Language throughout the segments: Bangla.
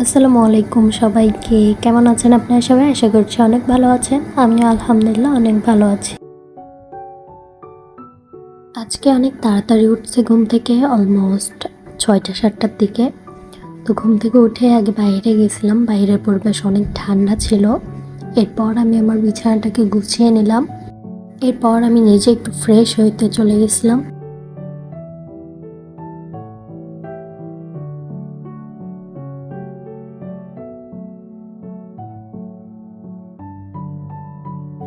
আসসালামু আলাইকুম সবাইকে। কেমন আছেন আপনারা সবাই? আশা করছি অনেক ভালো আছেন। আমিও আলহামদুলিল্লাহ অনেক ভালো আছি। আজকে অনেক তাড়াতাড়ি উঠছে ঘুম থেকে অলমোস্ট ছয়টা, সাতটার দিকে। তো ঘুম থেকে উঠে আগে বাইরে গেছিলাম। বাইরের পরিবেশ অনেক ঠান্ডা ছিল। এরপর আমি আমার বিছানাটাকে গুছিয়ে নিলাম। এরপর আমি নিজে একটু ফ্রেশ হইতে চলে গেছিলাম।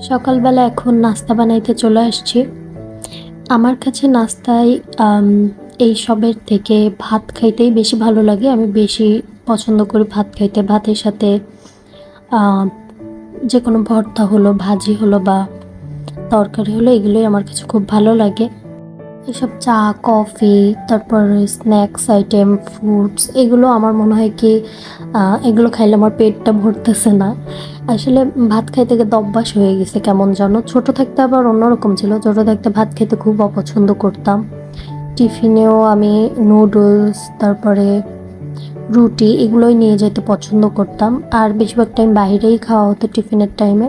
সকালবেলা এখন নাস্তা বানাইতে চলে আসছি। আমার কাছে নাস্তায় এই সবের থেকে ভাত খাইতেই বেশি ভালো লাগে। আমি বেশি পছন্দ করি ভাত খাইতে। ভাতের সাথে যে কোনো ভর্তা হলো, ভাজি হলো বা তরকারি হলো, এগুলোই আমার কাছে খুব ভালো লাগে। এসব চা, কফি, তারপর স্ন্যাক্স আইটেম ফ্রুটস এগুলো আমার মনে হয় কি এগুলো খাইলে আমার পেটটা ভরতেছে না। আসলে ভাত খাইতে গিয়ে অভ্যাস হয়ে গেছে কেমন যেন ছোট থাকতে আবার অন্যরকম ছিল। ছোট থাকতে ভাত খেতে খুব অপছন্দ করতাম। টিফিনেও আমি নুডলস তারপরে রুটি এগুলোই নিয়ে যেতে পছন্দ করতাম। আর বেশিরভাগ টাইম বাইরেই খাওয়া হতো টিফিনের টাইমে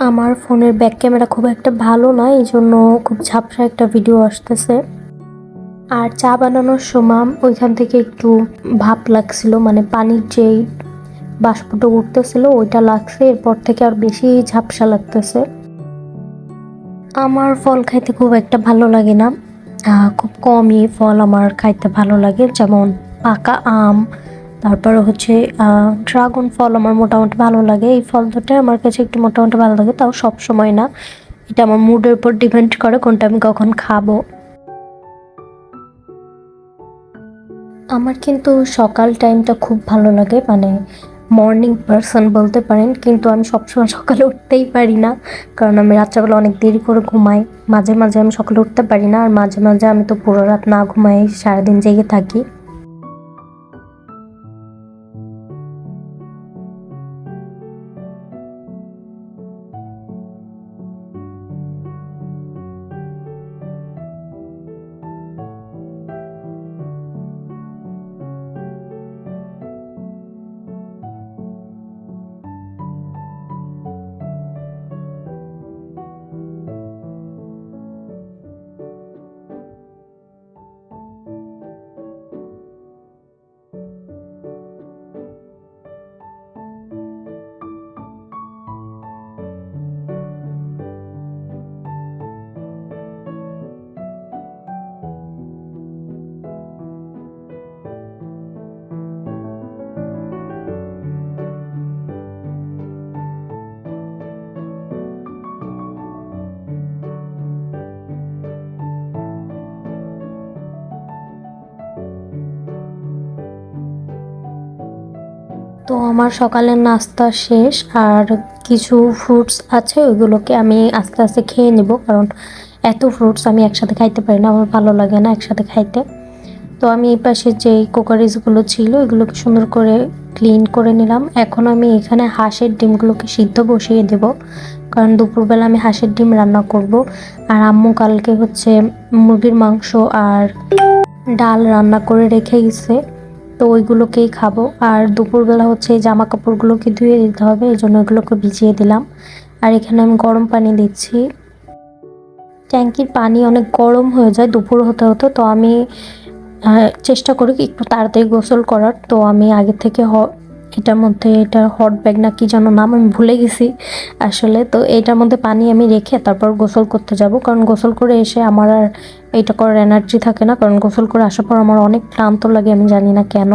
আমার ফোনের ব্যাক ক্যামেরা খুব একটা ভালো না এই জন্য খুব ঝাপসা একটা ভিডিও আসতেছে। আর চা বানানোর সময় ওইখান থেকে একটু ভাপ লাগছিল মানে পানির যেই বাষ্পটা উঠতেছিল ওইটা লাগছে, এরপর থেকে আর বেশি ঝাপসা লাগতেছে। আমার ফল খাইতে খুব একটা ভালো লাগে না। খুব কমই ফল আমার খাইতে ভালো লাগে, যেমন পাকা আম তারপরে হচ্ছে ড্রাগন ফল আমার মোটামুটি ভালো লাগে। এই ফল দুটোই আমার কাছে একটু মোটামুটি ভালো লাগে, তাও সব সময় না। এটা আমার মুডের উপর ডিপেন্ড করে কোনটা আমি কখন খাব। আমার কিন্তু সকাল টাইমটা খুব ভালো লাগে মানে মর্নিং পারসন বলতে পারেন, কিন্তু আমি সবসময় সকালে উঠতেই পারি না। কারণ আমি রাত্রেবেলা অনেক দেরি করে ঘুমাই, মাঝে মাঝে আমি সকালে উঠতে পারি না, আর মাঝে মাঝে আমি তো পুরো রাত না ঘুমাই, সারাদিন জেগে থাকি। তো আমার সকালের নাস্তা শেষ আর কিছু ফ্রুটস আছে, ওইগুলোকে আমি আস্তে আস্তে খেয়ে নেব। কারণ এত ফ্রুটস আমি একসাথে খাইতে পারি না, আমার ভালো লাগে না একসাথে খাইতে। তো আমি এই পাশে যে কোকারিজগুলো ছিল এগুলোকে সুন্দর করে ক্লিন করে নিলাম। এখন আমি এখানে হাঁসের ডিমগুলোকে সিদ্ধ বসিয়ে দেব। কারণ দুপুরবেলা আমি হাঁসের ডিম রান্না করব। আর আম্মু কালকে হচ্ছে মুরগির মাংস আর ডাল রান্না করে রেখে গেছে। তো ওইগুলোকেই খাব। আর দুপুরবেলা হচ্ছে এই জামা কাপড়গুলোকে ধুয়ে দিতে হবে, এই জন্য ওইগুলোকে ভিজিয়ে দিলাম। আর এখানে আমি গরম পানি দিচ্ছি। ট্যাঙ্কির পানি অনেক গরম হয়ে যায়, দুপুর হতে হতে, তো আমি চেষ্টা করি একটু তাড়াতাড়ি গোসল করার। তো আমি আগে থেকে এটার মধ্যে এটা হট ব্যাগ না কি যেন নাম আমি ভুলে গেছি। আসলে তো এটার মধ্যে পানি আমি রেখে তারপর গোসল করতে যাব। কারণ গোসল করে এসে আমার আর এটা করার এনার্জি থাকে না। কারণ গোসল করে আসার পর আমার অনেক ক্লান্ত লাগে, আমি জানি না কেন।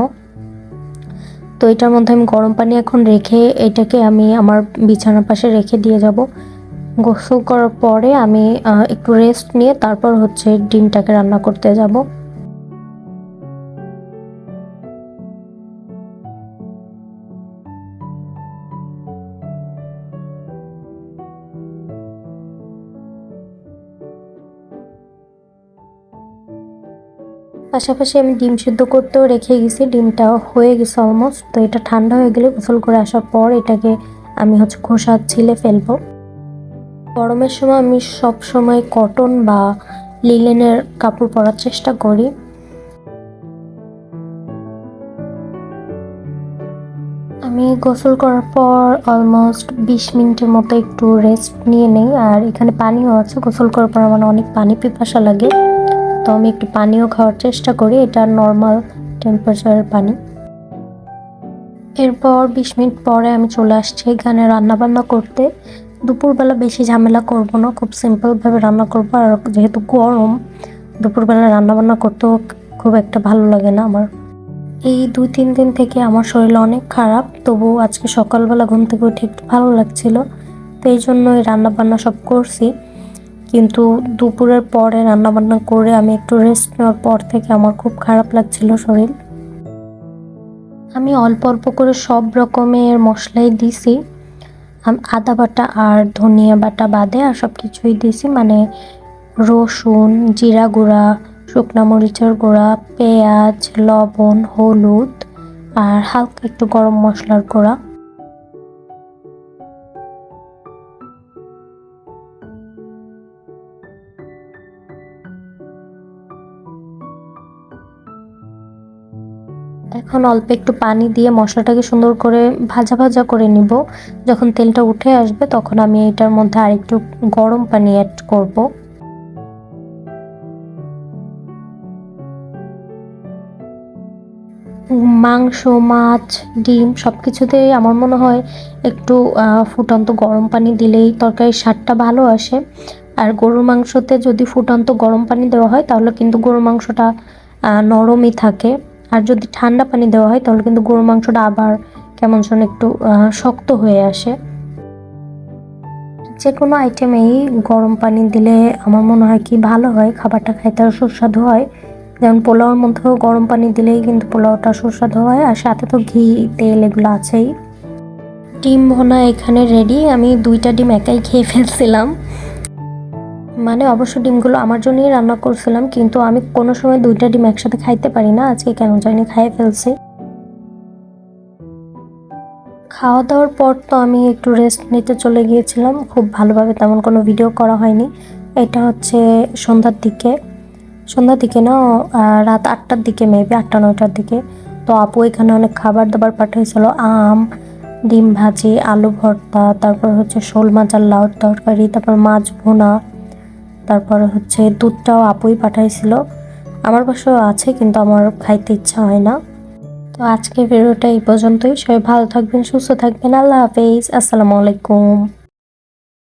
তো এটার মধ্যে আমি গরম পানি এখন রেখে এটাকে আমি আমার বিছানার পাশে রেখে দিয়ে যাব। গোসল করার পরে আমি একটু রেস্ট নিয়ে তারপর হচ্ছে ডিমটাকে রান্না করতে যাব। পাশাপাশি আমি ডিম সিদ্ধ করতেও রেখে গেছি ডিমটা হয়ে গেছে অলমোস্ট তো এটা ঠান্ডা হয়ে গেলে গোসল করে আসার পর এটাকে আমি হচ্ছে খোসা ছিলে ফেলব। গরমের সময় আমি সব সময় কটন বা লিলেনের কাপড় পরার চেষ্টা করি। আমি গোসল করার পর অলমোস্ট বিশ মিনিটের মতো একটু রেস্ট নিয়ে নেই, আর এখানে পানিও আছে, গোসল করার পর আমার অনেক পানি পিপাসা লাগে। তো আমি একটু পানিও খাওয়ার চেষ্টা করি, এটা নর্মাল টেম্পারেচারের পানি। এরপর বিশ মিনিট পরে আমি চলে আসছি এখানে রান্নাবান্না করতে। দুপুরবেলা বেশি ঝামেলা করব না, খুব সিম্পলভাবে রান্না করব। আর যেহেতু গরম, দুপুরবেলা রান্নাবান্না করতেও খুব একটা ভালো লাগে না আমার। এই দুই তিন দিন থেকে আমার শরীর অনেক খারাপ তবু আজকে সকালবেলা ঘুম থেকে উঠে একটু ভালো লাগছিল। তো এই জন্যই রান্নাবান্না সব করছি। কিন্তু দুপুরের পরে রান্নাবান্না করে আমি একটু রেস্ট নেওয়ার পর থেকে আমার খুব খারাপ লাগছিল শরীর। আমি অল্প অল্প করে সব রকমের মশলাই দিছি। আদা বাটা আর ধনিয়া বাটা বাদে আর সব কিছুই দিছি। মানে রসুন, জিরা গুঁড়া, শুকনা মরিচের গুঁড়া, পেঁয়াজ, লবণ, হলুদ আর হালকা একটু গরম মশলার গুঁড়া। এখন অল্প একটু পানি দিয়ে মশলাটাকে সুন্দর করে ভাজা ভাজা করে নিব। যখন তেলটা উঠে আসবে তখন আমি এটার মধ্যে আরেকটু গরম পানি অ্যাড করব। মাংস, মাছ, ডিম সব কিছুতেই আমার মনে হয় একটু ফুটন্ত গরম পানি দিলেই তরকারির স্বাদটা ভালো আসে। আর গরুর মাংসতে যদি ফুটন্ত গরম পানি দেওয়া হয় তাহলে কিন্তু গরুর মাংসটা নরমই থাকে। আর যদি ঠান্ডা পানি দেওয়া হয়, তাহলে কিন্তু গরুর মাংসটা আবার কেমন যেন একটু শক্ত হয়ে আসে। যে কোনো আইটেমেই গরম পানি দিলে আমার মনে হয় কি ভালো হয়, খাবারটা খাইতে সুস্বাদু হয়। যেমন পোলাওর মধ্যেও গরম পানি দিলেই কিন্তু পোলাওটা সুস্বাদু হয়, আর সাথে তো ঘি, তেল এগুলো আছেই। ডিম ভোনা এখানে রেডি আমি দুইটা ডিম একাই খেয়ে ফেলছিলাম। মানে অবশ্য ডিমগুলো আমার জন্যই রান্না করছিলাম, কিন্তু আমি কোনো সময় দুইটা ডিম একসাথে খাইতে পারি না। আজকে কেন জানি খাইয়ে ফেলছি। খাওয়া দাওয়ার পর তো আমি একটু রেস্ট নিতে চলে গিয়েছিলাম। খুব ভালোভাবে তেমন কোনো ভিডিও করা হয়নি। এটা হচ্ছে সন্ধ্যার দিকে। সন্ধ্যার দিকে না রাত আটটার দিকে মেবি আটটা, নয়টার দিকে। তো আপু এখানে অনেক খাবার দাবার পাঠিয়েছিল আম, ডিম ভাজি, আলু ভর্তা, তারপর হচ্ছে শোল মাছ আর লাউর তরকারি, তারপর মাছ ভুনা তারপরে হচ্ছে দুধটাও আপুই পাঠাইছিল। আমার বাসাও আছে কিন্তু আমার খাইতে ইচ্ছা হয় না। তো আজকে ভিডিওটা এই পর্যন্তই। সবাই ভালো থাকবেন, সুস্থ থাকবেন। আল্লাহ হাফেজ। আসসালামু আলাইকুম।